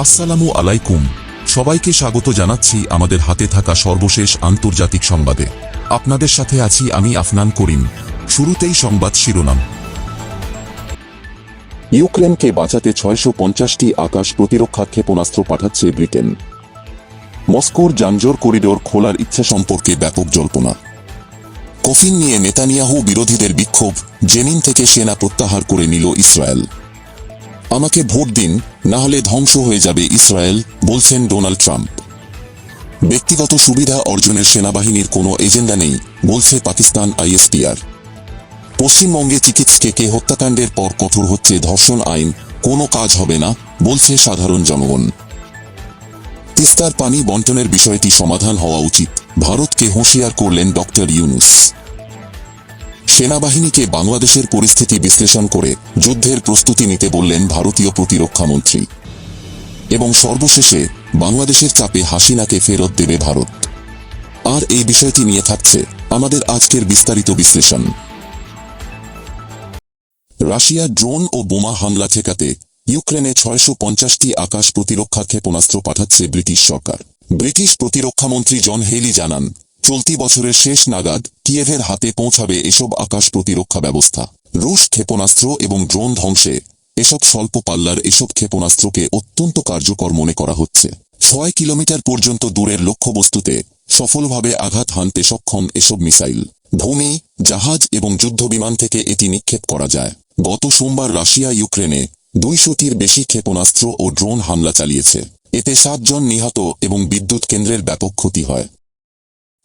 আসসালামু আলাইকুম। সবাইকে স্বাগত জানাচ্ছি আমাদের হাতে থাকা সর্বশেষ আন্তর্জাতিক সংবাদে। আপনাদের সাথে আছি আমি আফনান করিম। শুরুতেই সংবাদ শিরোনাম। ইউক্রেনকে বাঁচাতে ছয়শো পঞ্চাশটি আকাশ প্রতিরক্ষা ক্ষেপণাস্ত্র পাঠাচ্ছে ব্রিটেন। মস্কোর যানজোর করিডোর খোলার ইচ্ছা সম্পর্কে ব্যাপক জল্পনা। কফিন নিয়ে নেতানিয়াহু বিরোধীদের বিক্ষোভ, জেনিন থেকে সেনা প্রত্যাহার করে নিল ইসরায়েল। আমাকে ভোট দিন না হলে ধ্বংস হয়ে যাবে ইসরায়েল, বলছেন ডোনাল্ড ট্রাম্প। ব্যক্তিগত সুবিধা অর্জনের সেনাবাহিনীর কোনো এজেন্ডা নেই, বলছে পাকিস্তান আইএসপিআর পশ্চিমবঙ্গে চিকিৎসকে হত্যাকাণ্ডের পর কঠোর হচ্ছে ধর্ষণ আইন, কোনো কাজ হবে না, বলছে সাধারণ জনগণ। তিস্তার পানি বন্টনের বিষয়টি সমাধান হওয়া উচিত, ভারতকে হুঁশিয়ার করলেন ডক্টর ইউনুস। সেনাবাহিনীকে বাংলাদেশের পরিস্থিতি বিশ্লেষণ করে যুদ্ধের প্রস্তুতি নিতে বললেন ভারতীয় প্রতিরক্ষামন্ত্রী এবং সর্বশেষে বাংলাদেশের চাপে হাসিনাকে ফেরত দেবে ভারত। আর এই বিষয়টি নিয়ে থাকছে আমাদের আজকের বিস্তারিত বিশ্লেষণ। রাশিয়া ড্রোন ও বোমা হামলা ঠেকাতে ইউক্রেনে ছয়শো পঞ্চাশটি আকাশ প্রতিরক্ষা ক্ষেপণাস্ত্র পাঠাচ্ছে ব্রিটিশ সরকার। ব্রিটিশ প্রতিরক্ষামন্ত্রী জন হেলি জানান চলতি বছরের শেষ নাগাদ কিয়েভের হাতে পৌঁছাবে এসব আকাশ প্রতিরক্ষা ব্যবস্থা। রুশ ক্ষেপণাস্ত্র এবং ড্রোন ধ্বংসে এসব স্বল্প পাল্লার এসব ক্ষেপণাস্ত্রকে অত্যন্ত কার্যকর মনে করা হচ্ছে। ছয় কিলোমিটার পর্যন্ত দূরের লক্ষ্যবস্তুতে সফলভাবে আঘাত হানতে সক্ষম এসব মিসাইল। ভূমি, জাহাজ এবং যুদ্ধবিমান থেকে এটি নিক্ষেপ করা যায়। গত সোমবার রাশিয়া ইউক্রেনে দুইশোটির বেশি ক্ষেপণাস্ত্র ও ড্রোন হামলা চালিয়েছে। এতে সাতজন নিহত এবং বিদ্যুৎ কেন্দ্রের ব্যাপক ক্ষতি হয়।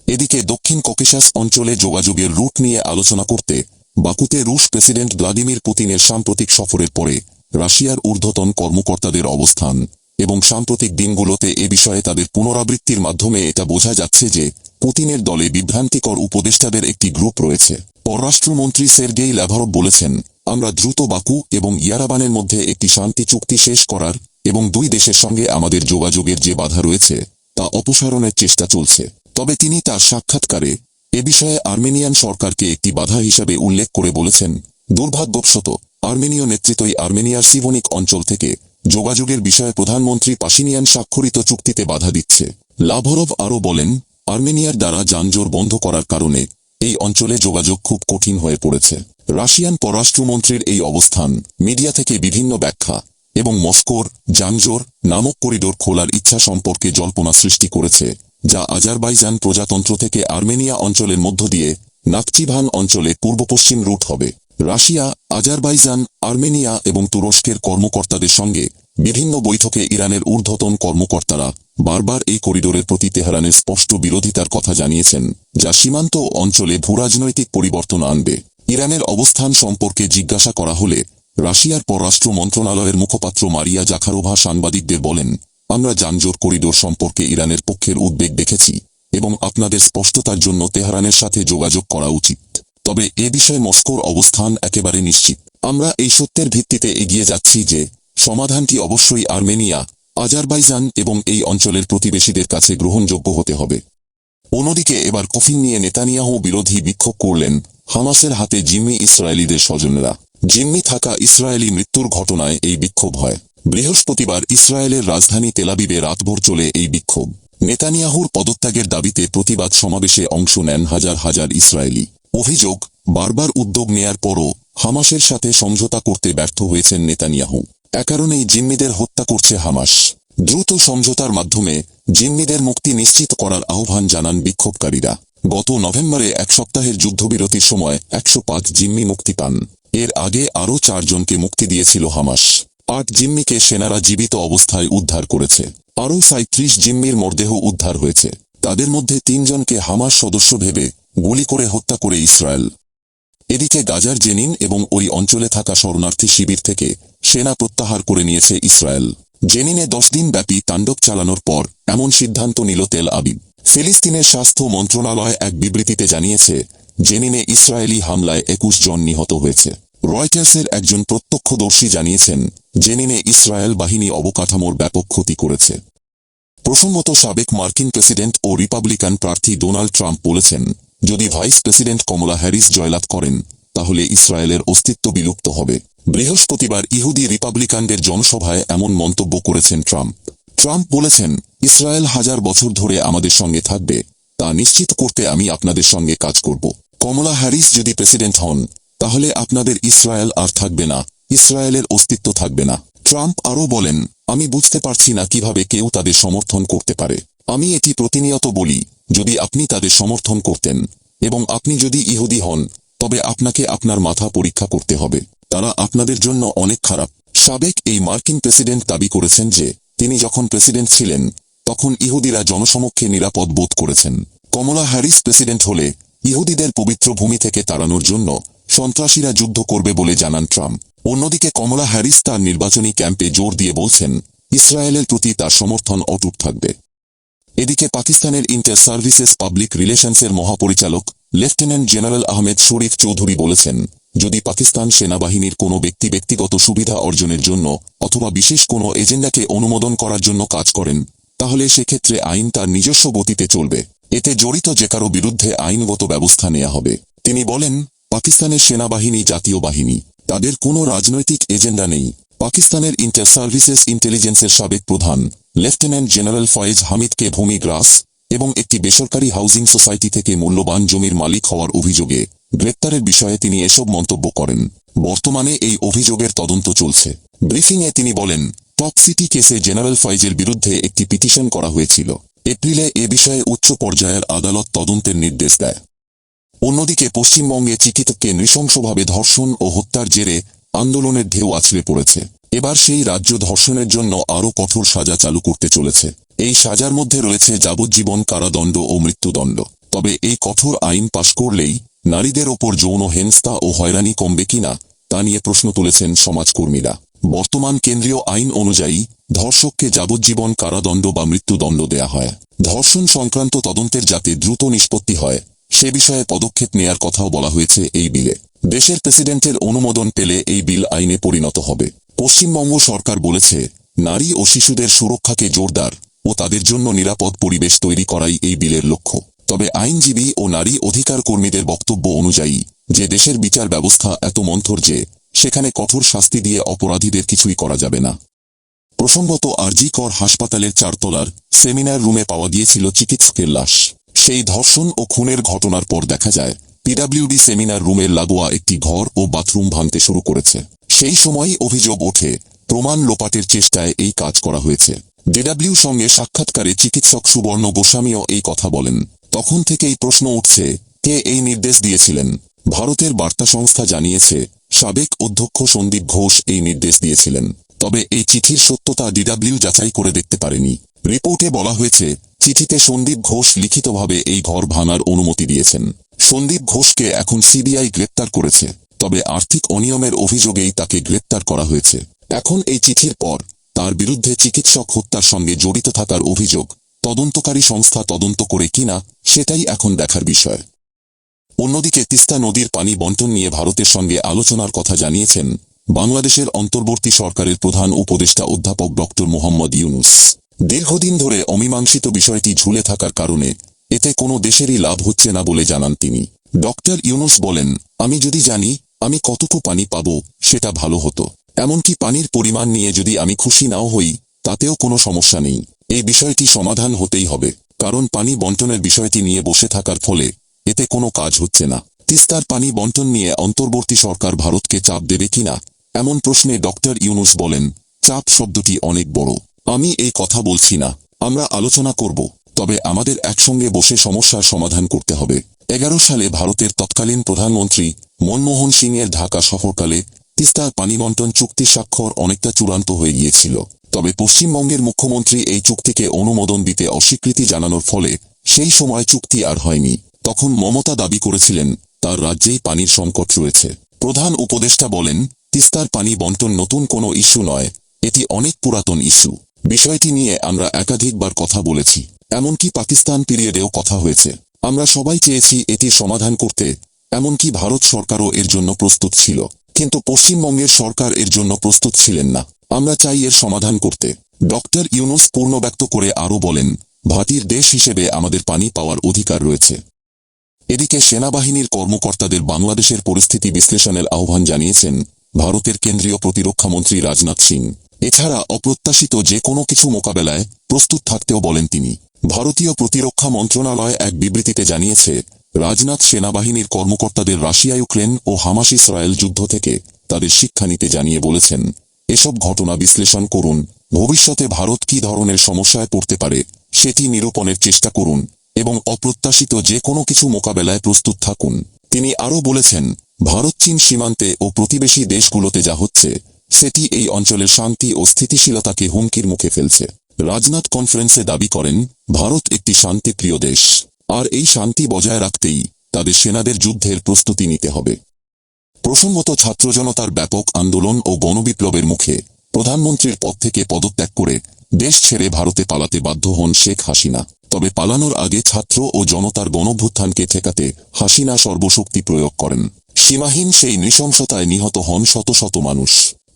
এদিকে দক্ষিণ ককেশাস অঞ্চলে যোগাযোগের রুট নিয়ে আলোচনা করতে বাকুতে রুশ প্রেসিডেন্ট ভ্লাদিমির পুতিনের সাম্প্রতিক সফরের পরে রাশিয়ার ঊর্ধ্বতন কর্মকর্তাদের অবস্থান এবং সাম্প্রতিক দিনগুলোতে এ বিষয়ে তাদের পুনরাবৃত্তির মাধ্যমে এটা বোঝা যাচ্ছে যে পুতিনের দলে বিভ্রান্তিকর উপদেষ্টাদের একটি গ্রুপ রয়েছে। পররাষ্ট্রমন্ত্রী সের্গেই ল্যাভারভ বলেছেন, আমরা দ্রুত বাকু এবং ইয়ারাবানের মধ্যে একটি শান্তি চুক্তি শেষ করার এবং দুই দেশের সঙ্গে আমাদের যোগাযোগের যে বাধা রয়েছে, তা অপসারণের চেষ্টা চলছে। তবে তিনি তার সাক্ষাৎকারে এ বিষয়ে আর্মেনিয়ান সরকারকে একটি বাধা হিসাবে উল্লেখ করে বলেছেন, দুর্ভাগ্যবশত, আর্মেনীয় নেতৃত্বই আর্মেনিয়ার সিভনিক অঞ্চল থেকে যোগাযোগের বিষয়ে প্রধানমন্ত্রী পাশিনিয়ান স্বাক্ষরিত চুক্তিতে বাধা দিচ্ছে। লাভরভ আরও বলেন, আর্মেনিয়ার দ্বারা যানজোর বন্ধ করার কারণে এই অঞ্চলে যোগাযোগ খুব কঠিন হয়ে পড়েছে। রাশিয়ান পররাষ্ট্রমন্ত্রীর এই অবস্থান মিডিয়া থেকে বিভিন্ন ব্যাখ্যা এবং মস্কোর জাংজোর নামক করিডোর খোলার ইচ্ছা সম্পর্কে জল্পনা সৃষ্টি করেছে। যা আজারবাইজান প্রজাতন্ত্র থেকে আর্মেনিয়া অঞ্চলের মধ্য দিয়ে নাকচিভান অঞ্চলে পূর্ব পশ্চিম রুট হবে। রাশিয়া, আজারবাইজান, আর্মেনিয়া এবং তুরস্কের কর্মকর্তাদের সঙ্গে বিভিন্ন বৈঠকে ইরানের ঊর্ধ্বতন কর্মকর্তারা বারবার এই করিডোরের প্রতি তেহরানের স্পষ্ট বিরোধিতার কথা জানিয়েছেন, যা সীমান্ত অঞ্চলে ভূরাজনৈতিক পরিবর্তন আনবে। ইরানের অবস্থান সম্পর্কে জিজ্ঞাসা করা হলে রাশিয়ার পররাষ্ট্র মন্ত্রণালয়ের মুখপাত্র মারিয়া জাখারোভা সাংবাদিকদের বলেন আমরা যানজোর করিডোর সম্পর্কে ইরানের পক্ষের উদ্বেগ দেখেছি এবং আপনাদের স্পষ্টতার জন্য তেহরানের সাথে যোগাযোগ করা উচিত। তবে এ বিষয়ে মস্কোর অবস্থান একেবারে নিশ্চিত। আমরা এই সত্যের ভিত্তিতে এগিয়ে যাচ্ছি যে সমাধানটি অবশ্যই আর্মেনিয়া, আজারবাইজান এবং এই অঞ্চলের প্রতিবেশীদের কাছে গ্রহণযোগ্য হতে হবে। অন্যদিকে এবার কফিন নিয়ে নেতানিয়াহু বিরোধী বিক্ষোভ করলেন হামাসের হাতে জিম্মি ইসরায়েলিদের স্বজনেরা। জিম্মি থাকা ইসরায়েলি মৃত্যুর ঘটনায় এই বিক্ষোভ হয়। বৃহস্পতিবার ইসরায়েলের রাজধানী তেলাবিবে রাতভর চলে এই বিক্ষোভ। নেতানিয়াহুর পদত্যাগের দাবিতে প্রতিবাদ সমাবেশে অংশ নেন হাজার হাজার ইসরায়েলি। অভিযোগ, বারবার উদ্যোগ নেয়ার পরও হামাসের সাথে সমঝোতা করতে ব্যর্থ হয়েছেন নেতানিয়াহু। কারণেই জিম্মিদের হত্যা করছে হামাস। দ্রুত সমঝোতার মাধ্যমে জিম্মিদের মুক্তি নিশ্চিত করার আহ্বান জানান বিক্ষোভকারীরা। গত নভেম্বরে এক সপ্তাহের যুদ্ধবিরতির সময় একশো পাঁচ জিম্মি মুক্তি পান। এর আগে আরও চারজনকে মুক্তি দিয়েছিল হামাস। আট জিম্মিকে সেনারা জীবিত অবস্থায় উদ্ধার করেছে। আরও সাঁত্রিশ জিম্মির মরদেহ উদ্ধার হয়েছে। তাদের মধ্যে তিনজনকে হামাস সদস্য ভেবে গুলি করে হত্যা করে ইসরায়েল। এদিকে গাজার জেনিন এবং ওই অঞ্চলে থাকা শরণার্থী শিবির থেকে সেনা প্রত্যাহার করে নিয়েছে ইসরায়েল। জেনিনে দশ দিন ব্যাপী তাণ্ডব চালানোর পর এমন সিদ্ধান্ত নিল তেল আবিব। ফিলিস্তিনের স্বাস্থ্য মন্ত্রণালয় এক বিবৃতিতে জানিয়েছে, জেনিনে ইসরায়েলি হামলায় একুশ জন নিহত হয়েছে। রয়টার্সের একজন প্রত্যক্ষদর্শী জানিয়েছেন জেনিনে ইসরায়েল বাহিনী অবকাঠামোর ব্যাপক ক্ষতি করেছে। প্রসঙ্গত, সাবেক মার্কিন প্রেসিডেন্ট ও রিপাবলিকান প্রার্থী ডোনাল্ড ট্রাম্প বলেছেন, যদি ভাইস প্রেসিডেন্ট কমলা হ্যারিস জয়লাভ করেন, তাহলে ইসরায়েলের অস্তিত্ব বিলুপ্ত হবে। বৃহস্পতিবার ইহুদি রিপাবলিকানদের জনসভায় এমন মন্তব্য করেছেন ট্রাম্প। ট্রাম্প বলেছেন, ইসরায়েল হাজার বছর ধরে আমাদের সঙ্গে থাকবে। তা নিশ্চিত করতে আমি আপনাদের সঙ্গে কাজ করব। কমলা হ্যারিস যদি প্রেসিডেন্ট হন তাহলে আপনাদের ইসরায়েল আর থাকবে না। ইসরায়েলের অস্তিত্ব থাকবে না। ট্রাম্প আরও বলেন, আমি বুঝতে পারছি না কীভাবে কেউ তাদের সমর্থন করতে পারে। আমি এটি প্রতিনিয়ত বলি, যদি আপনি তাদের সমর্থন করতেন। এবং আপনি যদি ইহুদি হন, তবে আপনাকে আপনার মাথা পরীক্ষা করতে হবে। তারা আপনাদের জন্য অনেক খারাপ। সাবেক এই মার্কিন প্রেসিডেন্ট দাবি করেছেন যে, তিনি যখন প্রেসিডেন্ট ছিলেন, তখন ইহুদিরা জনসমক্ষে নিরাপদ বোধ করেছেন। কমলা হ্যারিস প্রেসিডেন্ট হলে, ইহুদিদের পবিত্র ভূমি থেকে তাড়ানোর জন্য সন্ত্রাসীরা যুদ্ধ করবে বলে জানান ট্রাম্প। অন্যদিকে কমলা হ্যারিস তার নির্বাচনী ক্যাম্পে জোর দিয়ে বলছেন, ইসরায়েলের প্রতি তার সমর্থন অটুট থাকবে। এদিকে পাকিস্তানের ইন্টার সার্ভিসেস পাবলিক রিলেশনসের মহাপরিচালক লেফটেন্যান্ট জেনারেল আহমেদ শরীফ চৌধুরী বলেছেন, যদি পাকিস্তান সেনাবাহিনীর কোনো ব্যক্তি ব্যক্তিগত সুবিধা অর্জনের জন্য অথবা বিশেষ কোনো এজেন্ডাকে অনুমোদন করার জন্য কাজ করেন, তাহলে সেক্ষেত্রে আইন তার নিজস্ব গতিতে চলবে। এতে জড়িত যে কারও বিরুদ্ধে আইনগত ব্যবস্থা নেওয়া হবে। তিনি বলেন পাকিস্তানের সেনাবাহিনী, জাতীয় বাহিনী, তাদের কোনো রাজনৈতিক এজেন্ডা নেই। পাকিস্তানের ইন্টার সার্ভিসেস ইন্টেলিজেন্সের সাবেক প্রধান, লেফটেন্যান্ট জেনারেল ফয়েজ হামিদকে ভূমি গ্রাস এবং একটি বেসরকারি হাউজিং সোসাইটি থেকে মূল্যবান জমির মালিক হওয়ার অভিযোগে গ্রেপ্তারের বিষয়ে তিনি এসব মন্তব্য করেন। বর্তমানে এই অভিযোগের তদন্ত চলছে। ব্রিফিংয়ে তিনি বলেন, টপ সিটি কেসে জেনারেল ফয়েজের বিরুদ্ধে একটি পিটিশন করা হয়েছিল। এপ্রিলে এ বিষয়ে উচ্চ পর্যায়ের আদালত তদন্তের নির্দেশ দেয়। অন্যদিকে পশ্চিমবঙ্গে চিকিৎসককে নৃশংসভাবে ধর্ষণ ও হত্যার জেরে আন্দোলনের ঢেউ আছড়ে পড়েছে। এবার সেই রাজ্য ধর্ষণের জন্য আরও কঠোর সাজা চালু করতে চলেছে। এই সাজার মধ্যে রয়েছে যাবজ্জীবন কারাদণ্ড ও মৃত্যুদণ্ড। তবে এই কঠোর আইন পাশ করলেই নারীদের ওপর যৌন হেনস্থা ও হয়রানি কমবে কিনা তা নিয়ে প্রশ্ন তুলেছেন সমাজকর্মীরা। বর্তমান কেন্দ্রীয় আইন অনুযায়ী ধর্ষককে যাবজ্জীবন কারাদণ্ড বা মৃত্যুদণ্ড দেয়া হয়। ধর্ষণ সংক্রান্ত তদন্তের যাতে দ্রুত নিষ্পত্তি হয় সে বিষয়ে পদক্ষেপ নেয়ার কথাও বলা হয়েছে এই বিলে। দেশের প্রেসিডেন্টের অনুমোদন পেলে এই বিল আইনে পরিণত হবে। পশ্চিমবঙ্গ সরকার বলেছে, নারী ও শিশুদের সুরক্ষাকে জোরদার ও তাদের জন্য নিরাপদ পরিবেশ তৈরি করাই এই বিলের লক্ষ্য। তবে আইনজীবী ও নারী অধিকার কর্মীদের বক্তব্য অনুযায়ী, যে দেশের বিচার ব্যবস্থা এত মন্থর যে, সেখানে কঠোর শাস্তি দিয়ে অপরাধীদের কিছুই করা যাবে না। প্রসঙ্গত আরজি কর হাসপাতালের চারতলার সেমিনার রুমে পাওয়া গিয়েছিল চিকিৎসকের লাশ। সেই ধর্ষণ ও খুনের ঘটনার পর দেখা যায় পিডাব্লিউডি সেমিনার রুমের লাগোয়া একটি ঘর ও বাথরুম ভাঙতে শুরু করেছে। সেই সময়ই অভিযোগ ওঠে, প্রমাণ লোপাটের চেষ্টায় এই কাজ করা হয়েছে। ডিডাব্লিউ সঙ্গে সাক্ষাৎকারে চিকিৎসক সুবর্ণ গোস্বামীও এই কথা বলেন। তখন থেকেই প্রশ্ন উঠছে, কে এই নির্দেশ দিয়েছিলেন? ভারতের বার্তা সংস্থা জানিয়েছে, সাবেক অধ্যক্ষ সন্দীপ ঘোষ এই নির্দেশ দিয়েছিলেন। তবে এই চিঠির সত্যতা ডিডাব্লিউ যাচাই করে দেখতে পারেনি। রিপোর্টে বলা হয়েছে চিঠিতে সন্দীপ ঘোষ লিখিতভাবে এই ঘর ভাঙার অনুমতি দিয়েছেন। সন্দীপ ঘোষকে এখন সিবিআই গ্রেপ্তার করেছে, তবে আর্থিক অনিয়মের অভিযোগেই তাকে গ্রেপ্তার করা হয়েছে। এখন এই চিঠির পর, তার বিরুদ্ধে চিকিৎসক হত্যার সঙ্গে জড়িত থাকার অভিযোগ তদন্তকারী সংস্থা তদন্ত করে কিনা, সেটাই এখন দেখার বিষয়। অন্যদিকে তিস্তা নদীর পানি বন্টন নিয়ে ভারতের সঙ্গে আলোচনার কথা জানিয়েছেন বাংলাদেশের অন্তর্বর্তী সরকারের প্রধান উপদেষ্টা অধ্যাপক ড মোহাম্মদ ইউনুস। দীর্ঘদিন ধরে অমীমাংসিত বিষয়টি ঝুলে থাকার কারণে এতে কোনো দেশেরই লাভ হচ্ছে না বলে জানান তিনি। ডক্টর ইউনুস বলেন, আমি যদি জানি আমি কতটুকু পানি পাব, সেটা ভালো হতো। এমনকি পানির পরিমাণ নিয়ে যদি আমি খুশি নাও হই, তাতেও কোনো সমস্যা নেই। এই বিষয়টি সমাধান হতেই হবে, কারণ পানি বন্টনের বিষয়টি নিয়ে বসে থাকার ফলে এতে কোনো কাজ হচ্ছে না। তিস্তার পানি বন্টন নিয়ে অন্তর্বর্তী সরকার ভারতকে চাপ দেবে কিনা, এমন প্রশ্নে ডক্টর ইউনুস বলেন, চাপ শব্দটি অনেক বড়। আমি এই কথা বলছি না। আমরা আলোচনা করব, তবে আমাদের একসঙ্গে বসে সমস্যার সমাধান করতে হবে। এগারো সালে ভারতের তৎকালীন প্রধানমন্ত্রী মনমোহন সিং এর ঢাকা সফরকালে তিস্তার পানি বন্টন চুক্তি স্বাক্ষর অনেকটা চূড়ান্ত হয়ে গিয়েছিল। তবে পশ্চিমবঙ্গের মুখ্যমন্ত্রী এই চুক্তিকে অনুমোদন দিতে অস্বীকৃতি জানানোর ফলে সেই সময় চুক্তি আর হয়নি। তখন মমতা দাবি করেছিলেন, তার রাজ্যেই পানির সংকট রয়েছে। প্রধান উপদেষ্টা বলেন, তিস্তার পানি বন্টন নতুন কোনো ইস্যু নয়, এটি অনেক পুরাতন ইস্যু। বিষয়টি নিয়ে আমরা একাধিকবার কথা বলেছি, এমনকি পাকিস্তান পিরিয়ডেও কথা হয়েছে। আমরা সবাই চেয়েছি এটির সমাধান করতে, এমনকি ভারত সরকারও এর জন্য প্রস্তুত ছিল। কিন্তু পশ্চিমবঙ্গের সরকার এর জন্য প্রস্তুত ছিলেন না। আমরা চাই এর সমাধান করতে। ডক্টর ইউনুস পূর্ণ ব্যক্ত করে আরও বলেন, ভাটির দেশ হিসেবে আমাদের পানি পাওয়ার অধিকার রয়েছে। এদিকে সেনাবাহিনীর কর্মকর্তাদের বাংলাদেশের পরিস্থিতি বিশ্লেষণের আহ্বান জানিয়েছেন ভারতের কেন্দ্রীয় প্রতিরক্ষা মন্ত্রী রাজনাথ সিং। এছাড়া অপ্রত্যাশিত যে কোনো কিছু মোকাবেলায় প্রস্তুত থাকতেও বলেন তিনি। ভারতীয় প্রতিরক্ষা মন্ত্রণালয় এক বিবৃতিতে জানিয়েছে, রাজনাথ সেনাবাহিনীর কর্মকর্তাদের রাশিয়া, ইউক্রেন ও হামাস ইসরায়েল যুদ্ধ থেকে তাদের শিক্ষা নিতে জানিয়ে বলেছেন, এসব ঘটনা বিশ্লেষণ করুন, ভবিষ্যতে ভারত কি ধরনের সমস্যায় পড়তে পারে সেটি নিরূপণের চেষ্টা করুন এবং অপ্রত্যাশিত যে কোনো কিছু মোকাবেলায় প্রস্তুত থাকুন। তিনি আরও বলেছেন, ভারত চীন সীমান্তে ও প্রতিবেশী দেশগুলোতে যা হচ্ছে সেটি এই অঞ্চলের শান্তি ও স্থিতিশীলতাকে হুমকির মুখে ফেলছে। রাজনাথ কনফারেন্সে দাবি করেন, ভারত একটি শান্তিপ্রিয় দেশ। আর এই শান্তি বজায় রাখতেই তাদের সেনাদের যুদ্ধের প্রস্তুতি নিতে হবে। প্রসঙ্গত ছাত্র জনতার ব্যাপক আন্দোলন ও গণবিপ্লবের মুখে প্রধানমন্ত্রীর পদ থেকে পদত্যাগ করে দেশ ছেড়ে ভারতে পালাতে বাধ্য হন শেখ হাসিনা। তবে পালানোর আগে ছাত্র ও জনতার গণভ্যুত্থানকে ঠেকাতে হাসিনা সর্বশক্তি প্রয়োগ করেন। সীমাহীন সেই নৃশংসতায় নিহত হন শত শত মানুষ।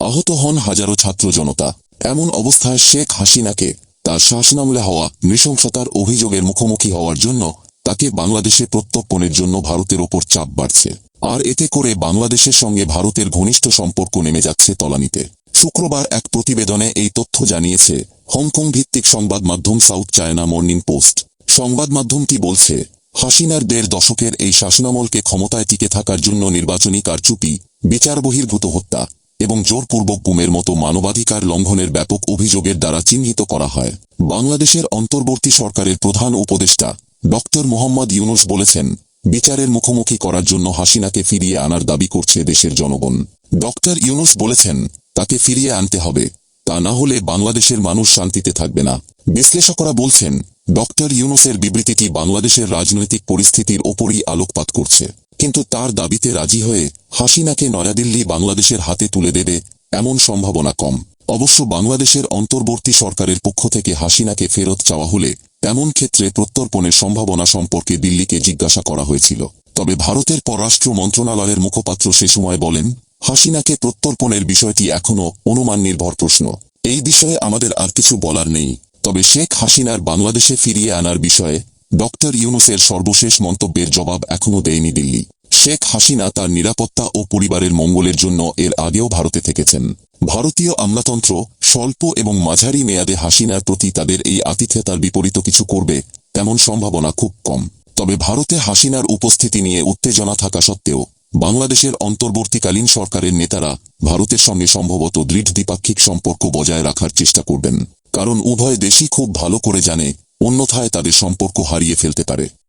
আহত হন হাজারো ছাত্র জনতা। এমন অবস্থায় শেখ হাসিনাকে তার শাসনামলে হওয়া নৃশংসতার অভিযোগের মুখোমুখি হওয়ার জন্য তাকে বাংলাদেশে প্রত্যর্পণের জন্য ভারতের ওপর চাপ বাড়ছে। আর এতে করে বাংলাদেশের সঙ্গে ভারতের ঘনিষ্ঠ সম্পর্ক নেমে যাচ্ছে তলানিতে। শুক্রবার এক প্রতিবেদনে এই তথ্য জানিয়েছে, হংকং ভিত্তিক সংবাদ মাধ্যম সাউথ চায়না মর্নিং পোস্ট। সংবাদ মাধ্যমটি বলছে, হাসিনার দেড় দশকের এই শাসনামলকে ক্ষমতায় টিকে থাকার জন্য নির্বাচনী কারচুপি, বিচার বহির্ভূত হত্যা এবং জোরপূর্বক গুমের মতো মানবাধিকার লঙ্ঘনের ব্যাপক অভিযোগের দ্বারা চিহ্নিত করা হয়। বাংলাদেশের অন্তর্বর্তী সরকারের প্রধান উপদেষ্টা, ডক্টর মোহাম্মদ ইউনুস বলেছেন, বিচারের মুখোমুখি করার জন্য হাসিনাকে ফিরিয়ে আনার দাবি করছে দেশের জনগণ। ডক্টর ইউনুস বলেছেন, তাকে ফিরিয়ে আনতে হবে, তা না হলে বাংলাদেশের মানুষ শান্তিতে থাকবে না। বিশ্লেষকরা বলছেন, ডক্টর ইউনুসের বিবৃতিটি বাংলাদেশের রাজনৈতিক পরিস্থিতির ওপরই আলোকপাত করছে? কিন্তু তার দাবিতে রাজি হয়ে হাসিনাকে নয়াদিল্লি বাংলাদেশের হাতে তুলে দেবে এমন সম্ভাবনা কম। অবশ্য বাংলাদেশের অন্তর্বর্তী সরকারের পক্ষ থেকে হাসিনাকে ফেরত চাওয়া হলে এমন ক্ষেত্রে প্রত্যর্পণের সম্ভাবনা সম্পর্কে দিল্লিকে জিজ্ঞাসা করা হয়েছিল। তবে ভারতের পররাষ্ট্র মন্ত্রণালয়ের মুখপাত্র সে সময় বলেন, হাসিনাকে প্রত্যর্পণের বিষয়টি এখনও অনুমান নির্ভর প্রশ্ন। এই বিষয়ে আমাদের আর কিছু বলার নেই। তবে শেখ হাসিনার বাংলাদেশে ফিরিয়ে আনার বিষয়ে ডক্টর ইউনুসের সর্বশেষ মন্তব্যের জবাব এখনও দেয়নি দিল্লি। শেখ হাসিনা তার নিরাপত্তা ও পরিবারের মঙ্গলের জন্য এর আগেও ভারতে থেকেছেন। ভারতীয় আমলাতন্ত্র স্বল্প এবং মাঝারি মেয়াদে হাসিনার প্রতি তাদের এই আতিথ্যতার বিপরীত কিছু করবে তেমন সম্ভাবনা খুব কম। তবে ভারতে হাসিনার উপস্থিতি নিয়ে উত্তেজনা থাকা সত্ত্বেও বাংলাদেশের অন্তর্বর্তীকালীন সরকারের নেতারা ভারতের সঙ্গে সম্ভবত দৃঢ় দ্বিপাক্ষিক সম্পর্ক বজায় রাখার চেষ্টা করবেন। কারণ উভয় দেশই খুব ভালো করে জানে অন্যথায় তাদের সম্পর্ক হারিয়ে ফেলতে পারে।